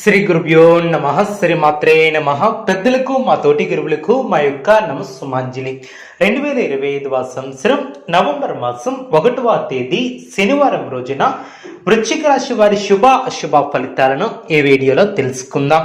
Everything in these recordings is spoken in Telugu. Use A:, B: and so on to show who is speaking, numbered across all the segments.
A: శ్రీ గురుభ్యో నమ శ్రీ మాత్రే నమ. పెద్దలకు మా తోటి గురువులకు మా యొక్క నమస్సుమాంజలి. రెండు వేల ఇరవై ఐదవ సంవత్సరం నవంబర్ మాసం ఒకటవ తేదీ శనివారం రోజున వృశ్చిక రాశి వారి శుభ అశుభ ఫలితాలను ఈ వీడియోలో తెలుసుకుందాం.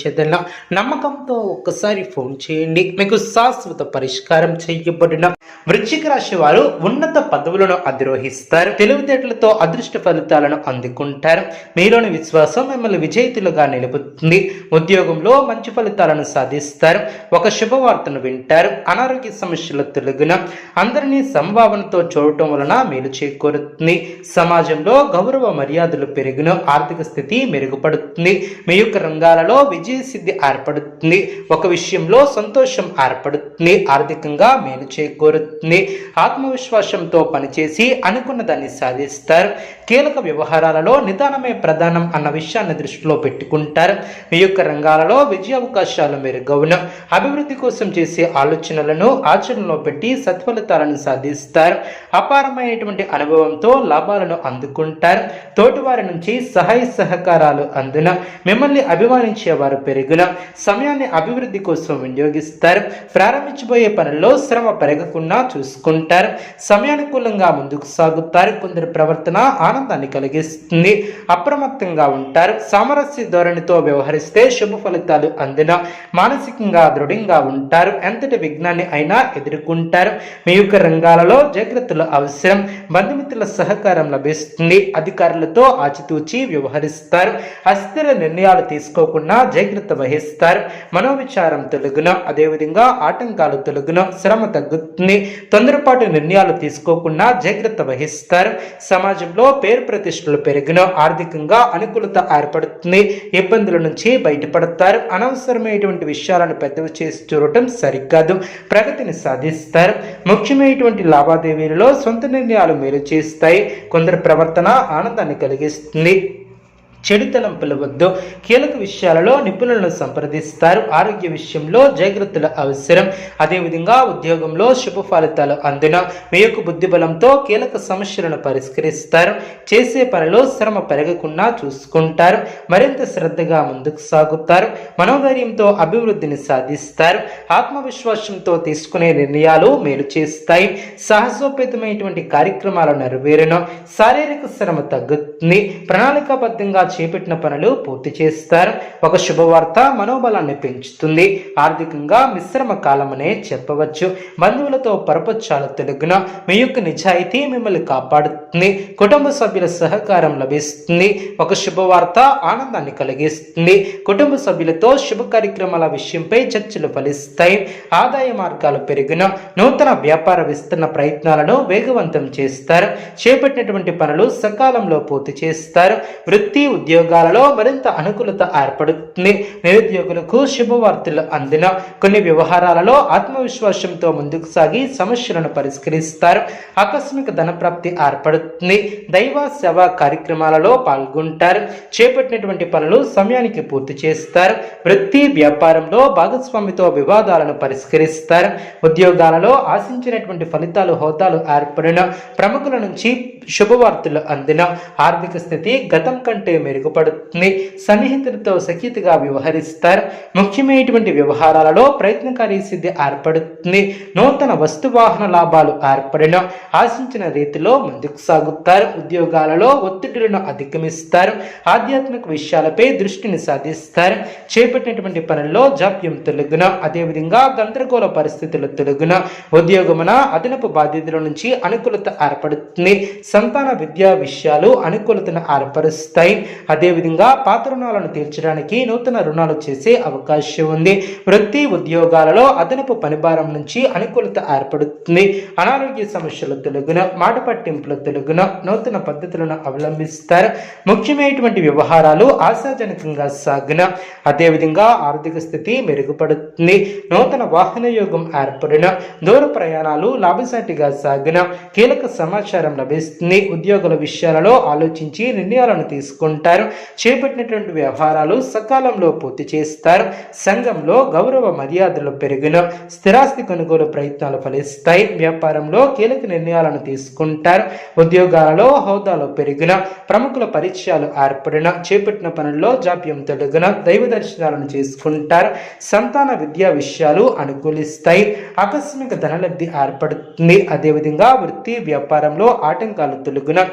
A: పరిష్కరించేదన్న నమ్మకంతో ఒక్కసారి ఫోన్ చేయండి. మీకు శాశ్వత పరిష్కారం చేయబడిన వృశ్చిక రాశి వారు ఉన్నత పదవులను అధిరోహిస్తారు. తెలివితేటలతో అదృష్ట ఫలితాలను అందుకుంటారు. మీలోని విశ్వాసం మిమ్మల్ని విజేతలుగా నిలుపుతుంది. ఉద్యోగంలో మంచి ఫలితాలను సాధిస్తారు. ఒక శుభవార్తను వింటారు. అనారోగ్య సమస్యల తొలగిన అందరినీ సంభావనతో చూడటం వలన మేలు చేకూరుతుంది. సమాజంలో గౌరవ మర్యాదలు పెరిగిన ఆర్థిక స్థితి మెరుగుపడుతుంది. మీ యొక్క రంగాలలో విజయ సిద్ధి ఏర్పడుతుంది ఒక విషయంలో సంతోషం ఏర్పడుతుంది ఆర్థికంగా మేలు చేకూరుతుంది. ఆత్మవిశ్వాసంతో పనిచేసి అనుకున్న దాన్ని సాధిస్తారు. కీలక వ్యవహారాలలో నిదానమే ప్రధానం అన్న విషయాన్ని దృష్టిలో పెట్టుకుంటారు. మీ యొక్క రంగాలలో విజయ అవకాశాలు మెరుగవును అభివృద్ధి కోసం చేసే ఆలోచనలను ఆచరణలో పెట్టి సత్ఫలితాలను సాధిస్తారు. అపారమైనటువంటి అనుభవంతో లాభాలను అందుకుంటారు. తోటివారి నుంచి సహాయ సహకారాలు అందున. మిమ్మల్ని అభిమానించే వారు పెరుగున సమయాన్ని అభివృద్ధి కోసం వినియోగిస్తారు. ప్రారంభించబోయే పనుల్లో శ్రమ పెరగకుండా చూసుకుంటారు. సమయానుకూలంగా ముందుకు సాగుతారు. కొందరి ప్రవర్తన ఆనందాన్ని కలిగిస్తుంది. అప్రమత్తంగా ఉంటారు. సామరస్య ధోరణితో వ్యవహరిస్తే శుభ ఫలితాలు అందిన మానసికంగా దృఢంగా ఉంటారు. ఎంతటి విఘ్నాన్ని అయినా ఎదుర్కొంటారు. మీ యొక్క రంగాలలో జాగ్రత్తలు అవసరం. బంధుమిత్రుల సహకారం లభిస్తుంది. అధికారులతో ఆచితూచి వ్యవహరిస్తారు. అస్థిర నిర్ణయాలు తీసుకోకుండా జాగ్రత్త జాగ్రత్త వహిస్తారు. మనోవిచారం తొలగున అదేవిధంగా ఆటంకాలు తొలగున శ్రమ తగ్గుతుంది. తొందరపాటు నిర్ణయాలు తీసుకోకుండా జాగ్రత్త వహిస్తారు. సమాజంలో పేరు ప్రతిష్టలు పెరిగిన ఆర్థికంగా అనుకూలత ఏర్పడుతుంది. ఇబ్బందుల నుంచి బయటపడతారు. అనవసరమైనటువంటి విషయాలను పెద్దవి చేసి చూడటం సరికాదు. ప్రగతిని సాధిస్తారు. ముఖ్యమైనటువంటి లావాదేవీలలో సొంత నిర్ణయాలు మేలు చేస్తాయి. కొందరి ప్రవర్తన ఆనందాన్ని కలిగిస్తుంది. చెడుతనం పిలవద్దు. కీలక విషయాలలో నిపుణులను సంప్రదిస్తారు. ఆరోగ్య విషయంలో జాగ్రత్తల అవసరం. అదేవిధంగా ఉద్యోగంలో శుభ ఫలితాలు అందున మీ యొక్క బుద్ధిబలంతో కీలక సమస్యలను పరిష్కరిస్తారు. చేసే పనిలో శ్రమ పెరగకుండా చూసుకుంటారు. మరింత శ్రద్ధగా ముందుకు సాగుతారు. మనోధైర్యంతో అభివృద్ధిని సాధిస్తారు. ఆత్మవిశ్వాసంతో తీసుకునే నిర్ణయాలు మేలు చేస్తాయి. సాహసోపేతమైనటువంటి కార్యక్రమాలు నెరవేరను. శారీరక శ్రమ తగ్గుతుంది. ప్రణాళికాబద్ధంగా చేపట్టిన పనులు పూర్తి చేస్తారు. ఒక శుభవార్త మనోబలాన్ని పెంచుతుంది. ఆర్థికంగా మిశ్రమ కాలమనే చెప్పవచ్చు. బంధువులతో పరపచ్చాలు తెలుగున మీ యొక్క నిజాయితీ మిమ్మల్ని కాపాడుతుంది. కుటుంబ సభ్యుల సహకారం లభిస్తుంది. ఒక శుభవార్త ఆనందాన్ని కలిగిస్తుంది. కుటుంబ సభ్యులతో శుభ కార్యక్రమాల విషయంపై చర్చలు ఫలిస్తాయి. ఆదాయ మార్గాలు పెరిగిన నూతన వ్యాపార విస్తరణ ప్రయత్నాలను వేగవంతం చేస్తారు. చేపట్టినటువంటి పనులు సకాలంలో పూర్తి చేస్తారు. వృత్తి ఉద్యోగాలలో మరింత అనుకూలత ఏర్పడుతుంది. నిరుద్యోగులకు శుభవార్తలు అందిన కొన్ని వ్యవహారాలలో ఆత్మవిశ్వాసంతో ముందుకు సాగి సమస్యలను పరిష్కరిస్తారు. ఆకస్మిక ధనప్రాప్తి ఏర్పడుతుంది. దైవ సేవా కార్యక్రమాలలో పాల్గొంటారు. చేపట్టినటువంటి పనులు సమయానికి పూర్తి చేస్తారు. వృత్తి వ్యాపారంలో భాగస్వామితో వివాదాలను పరిష్కరిస్తారు. ఉద్యోగాలలో ఆశించినటువంటి ఫలితాలు హోదాలు ఏర్పడిన ప్రముఖుల నుంచి శుభవార్తలు అందిన ఆర్థిక స్థితి గతం కంటే మెరుగుపడుతుంది. సన్నిహితులతో సఖ్యతగా వ్యవహరిస్తారు. ముఖ్యమైనటువంటి వ్యవహారాలలో ప్రయత్నకారి సిద్ధి ఏర్పడుతుంది. నూతన వస్తువాహన లాభాలు ఏర్పడిన ఆశించిన రీతిలో ముందుకు సాగుతారు. ఉద్యోగాలలో ఒత్తిడులను అధిగమిస్తారు. ఆధ్యాత్మిక విషయాలపై దృష్టిని సాధిస్తారు. చేపట్టినటువంటి పనుల్లో జాప్యం తొలగున అదేవిధంగా గందరగోళ పరిస్థితులు తొలగున ఉద్యోగమున అదనపు బాధ్యతల నుంచి అనుకూలత ఏర్పడుతుంది. సంతాన విద్యా విషయాలు అనుకూలతను ఏర్పరుస్తాయి. అదేవిధంగా పాత రుణాలను తీర్చడానికి నూతన రుణాలు చేసే అవకాశం ఉంది. వృత్తి ఉద్యోగాలలో అదనపు పనిభారం నుంచి అనుకూలత ఏర్పడుతుంది. అనారోగ్య సమస్యల తొలగున మాట పట్టింపుల తొలగున నూతన పద్ధతులను అవలంబిస్తారు. ముఖ్యమైనటువంటి వ్యవహారాలు ఆశాజనకంగా సాగిన అదేవిధంగా ఆర్థిక స్థితి మెరుగుపడుతుంది. నూతన వాహన యోగం ఏర్పడిన దూర ప్రయాణాలు లాభసాటిగా సాగిన కీలక సమాచారం లభిస్తుంది. ఉద్యోగుల విషయాలలో ఆలోచించి నిర్ణయాలను తీసుకుంటారు. చేపట్టినటువంటి వ్యవహారాలు సకాలంలో పూర్తి చేస్తారు. సంఘంలో గౌరవ మర్యాదలు పెరిగిన స్థిరాస్తి కొనుగోలు ప్రయత్నాలు ఫలిస్తాయి. వ్యాపారంలో కీలక నిర్ణయాలను తీసుకుంటారు. ఉద్యోగాలలో హోదాలో పెరిగిన ప్రముఖుల పరిచయాలు ఏర్పడిన చేపట్టిన పనుల్లో జాప్యం తొలగిన దైవ దర్శనాలను చేసుకుంటారు. సంతాన విద్యా విషయాలు అనుకూలిస్తాయి. ఆకస్మిక ధనలబ్ధి ఏర్పడుతుంది. అదేవిధంగా వృత్తి వ్యాపారంలో ఆటంకాలు తొలగిన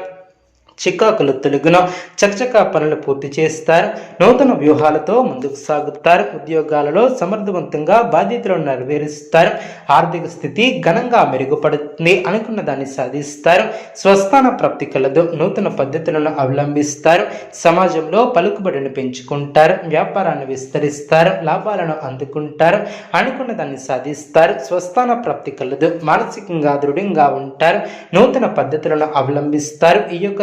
A: చికాకులు తొలగున చకచకా పనులు పూర్తి చేస్తారు. నూతన వ్యూహాలతో ముందుకు సాగుతారు. ఉద్యోగాలలో సమర్థవంతంగా బాధ్యతలను నెరవేరుస్తారు. ఆర్థిక స్థితి ఘనంగా మెరుగుపడుతుంది. అనుకున్న దాన్ని సాధిస్తారు. స్వస్థాన ప్రాప్తి కలదు. నూతన పద్ధతులను అవలంబిస్తారు. సమాజంలో పలుకుబడిని పెంచుకుంటారు. వ్యాపారాన్ని విస్తరిస్తారు. లాభాలను అందుకుంటారు. అనుకున్న దాన్ని సాధిస్తారు. స్వస్థాన ప్రాప్తి కలదు. మానసికంగా దృఢంగా ఉంటారు. నూతన పద్ధతులను అవలంబిస్తారు. ఈ యొక్క